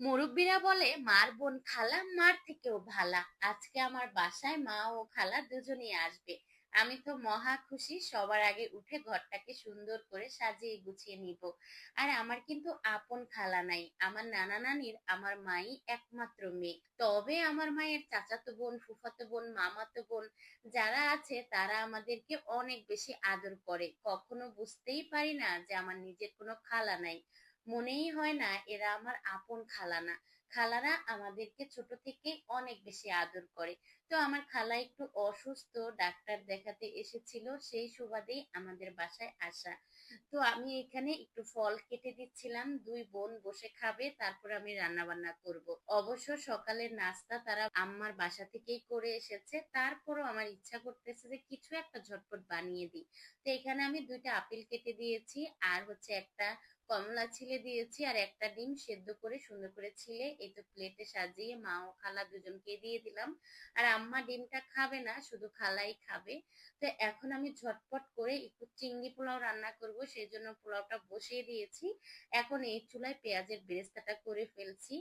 মুরব্বীরা বলে, মার বোন খালা, মার থেকেও ভালা। আজকে আমার বাসায় মা ও খালা দুজনেই আসবে। আমি তো মহা খুশি, সবার আগে উঠে ঘরটাকে সুন্দর করে সাজিয়ে গুছিয়ে নিব। আর আমার কিন্তু আপন খালা নাই, আমার নানা নানির আমার মাই একমাত্র মেয়ে। তবে আমার মায়ের চাচাতো বোন, ফুফাতো বোন, মামাতো বোন যারা আছে, তারা আমাদেরকে অনেক বেশি আদর করে। কখনো বুঝতেই পারি না যে আমার নিজের কোনো খালা নাই। মনেই হয় না এরা আমার আপন খালা না খালারা আমাদেরকে ছোট থেকে অনেক বেশি আদর করে। তো আমার খালা একটু অসুস্থ, ডাক্তার দেখাতে এসেছিল, সেই সুবাদেই আমাদের বাসায় আসা। তো আমি এখানে একটু ফল কেটে দিচ্ছিলাম, দুই বোন বসে খাবে, তারপর আমি রান্না বান্না করব। অবশ্য সকালের নাস্তা তারা আম্মার বাসা থেকেই করে এসেছে, তারপরও আমার ইচ্ছা করতেছে যে কিছু একটা ঝটপট বানিয়ে দিই। তো এখানে আমি দুইটা আপেল কেটে দিয়েছি, আর হচ্ছে একটা কমলা ছিলে দিয়েছি, আর একটা ডিম সেদ্ধ করে সুন্দর করে ছিলে তো প্লেটে সাজিয়ে মা ও খালা দুজনকে দিয়ে দিলাম। আর আম্মা ডিমটা খাবে না, শুধু খালাই খাবে। তো এখন আমি ঝটপট করে একটু চিংড়ি পোলাও রান্না করব সেই জন্য পোলাওটা বসিয়ে দিয়েছি। এখন এই চুলায় পেঁয়াজের বেরেস্তাটা করে ফেলছি।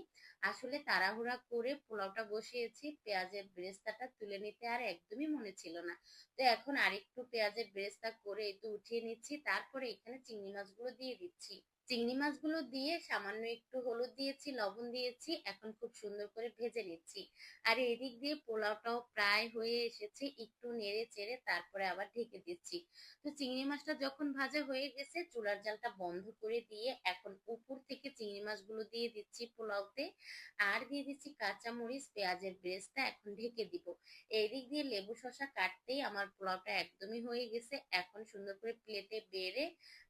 আসলে তাড়াহুড়া করে পোলাওটা বসিয়েছি, পেঁয়াজের বেরেস্তাটা তুলে নিতে আর একদমই মনে ছিল না। তো এখন আরেকটু পেঁয়াজের বেরেস্তা করে একটু উঠিয়ে নিচ্ছি, তারপরে এখানে চিংড়ি মাছগুলো দিয়ে দিচ্ছি। চিংড়ি মাছগুলো দিয়ে সামান্য একটু হলুদ দিয়েছি, লবণ দিয়েছি এখন খুব সুন্দর করে ভেজে নিচ্ছি। আর এদিক দিয়ে পোলাওটাও প্রায় হয়ে এসেছে, একটু নেড়ে চেড়ে তারপরে আবার ঢেকে দিচ্ছি। তো চিংড়ি মাছটা যখন ভাজা হয়ে গেছে, চুলার জালটা বন্ধ করে দিয়ে এখন উপর থেকে চিংড়ি মাছগুলো দিয়ে দিচ্ছি পোলাওতে। আর দিয়ে দিচ্ছি কাঁচা মরিচ পেঁয়াজের ব্রেস্টটা এখন ঢেকে দিব। এদিক দিয়ে লেবু শসা কাটতেই আমার পোলাওটা একদমই হয়ে গেছে। এখন সুন্দর করে প্লেটে বেড়ে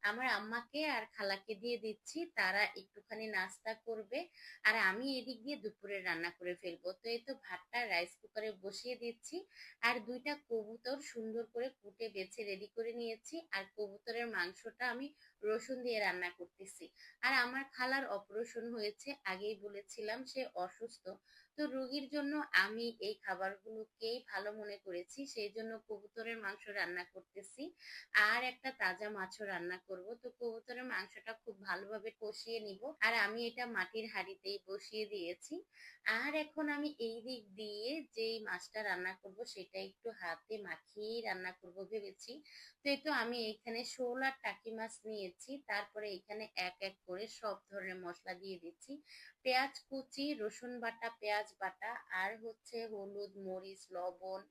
আমার আম্মাকে আর খালাকে দিয়ে দিচ্ছি, তারা একটুখানি নাস্তা করবে। আর আমি এদিক দিয়ে দুপুরে রান্না করে ফেলব। তো এই তো ভাতটা রাইস কুকারে বসিয়ে দিচ্ছি। আর দুইটা কবুতর সুন্দর করে কুটে বেছে রেডি করে নিয়েছি। আর কবুতরের মাংসটা আমি রসুন দিয়ে রান্না করতেছি। আর আমার খালার অপারেশন হয়েছে, আগেই বলেছিলাম সে অসুস্থ। তো রোগীর জন্য আমি এই খাবারগুলোকেই ভালো মনে করেছি, সেই জন্য কবুতরের মাংস রান্না করতেছি। আর একটা তাজা মাছও রান্না করব। তো কবুতরের মাংসটা খুব ভালোভাবে কষিয়ে নিব। আর আমি এটা মাটির হাঁড়িতেই বসিয়ে দিয়েছি। আর এখন আমি এই দিক দিয়ে যেই মাছটা রান্না করব সেটা একটু হাতে মাখিয়ে রান্না করব ভেবেছি। তো এই তো আমি এখানে শোল আর টাকি মাছ নিয়েছি, তারপরে এখানে এক এক করে সব ধরনের মশলা দিয়ে দিচ্ছি। পেঁয়াজ কুচি, রসুন বাটা, পেঁয়াজ বাটা, আর হচ্ছে হলুদ, মরিচ, লবণ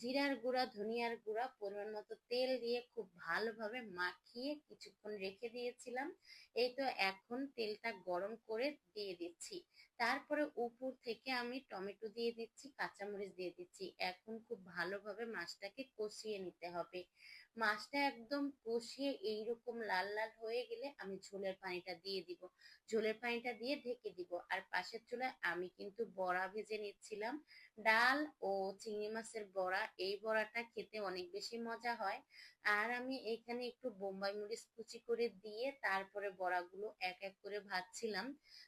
জিরার গুঁড়া, ধনিয়ার গুঁড়া পরিমাণ মতো তেল দিয়ে খুব ভালোভাবে মাখিয়ে কিছুক্ষণ রেখে দিয়েছিলাম। এই তো এখন তেলটা গরম করে দিয়ে দিচ্ছি। তারপরে উপর থেকে আমি টমেটো দিয়ে দিচ্ছি, কাঁচামরিচ দিয়ে দিচ্ছি। এখন খুব ভালোভাবে মাছটাকে কষিয়ে নিতে হবে। মাছটা একদম কষিয়ে এইরকম লাল লাল হয়ে গেলে আমি ঝোলের পানিটা দিয়ে দিব। ঝোলের পানিটা দিয়ে ঢেকে দিব। আর পাশের চুলায় আমি কিন্তু বড়া ভেজে নিচ্ছিলাম। ডাল ও চিংড়ি মাছের বড়া, এই বড়াটা খেতে অনেক বেশি মজা হয়। আর আমি এখানে একটু বোম্বাই মরিচ কুচি করে দিয়ে তারপরে বড়াগুলো এক এক করে ভাজছিলাম।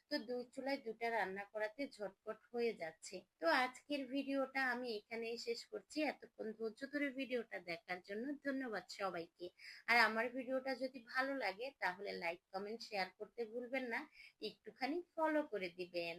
তো দুই চুলায় দুটা রান্না করাতে ঝটপট হয়ে যাচ্ছে। তো আজকের ভিডিওটা আমি এখানেই শেষ করছি। এতক্ষণ ধৈর্য ধরে ভিডিওটা দেখার জন্য ধন্যবাদ সবাইকে। আর আমার ভিডিওটা যদি ভালো লাগে, তাহলে লাইক কমেন্ট শেয়ার করতে ভুলবেন না। একটুখানি ফলো করে দিবেন।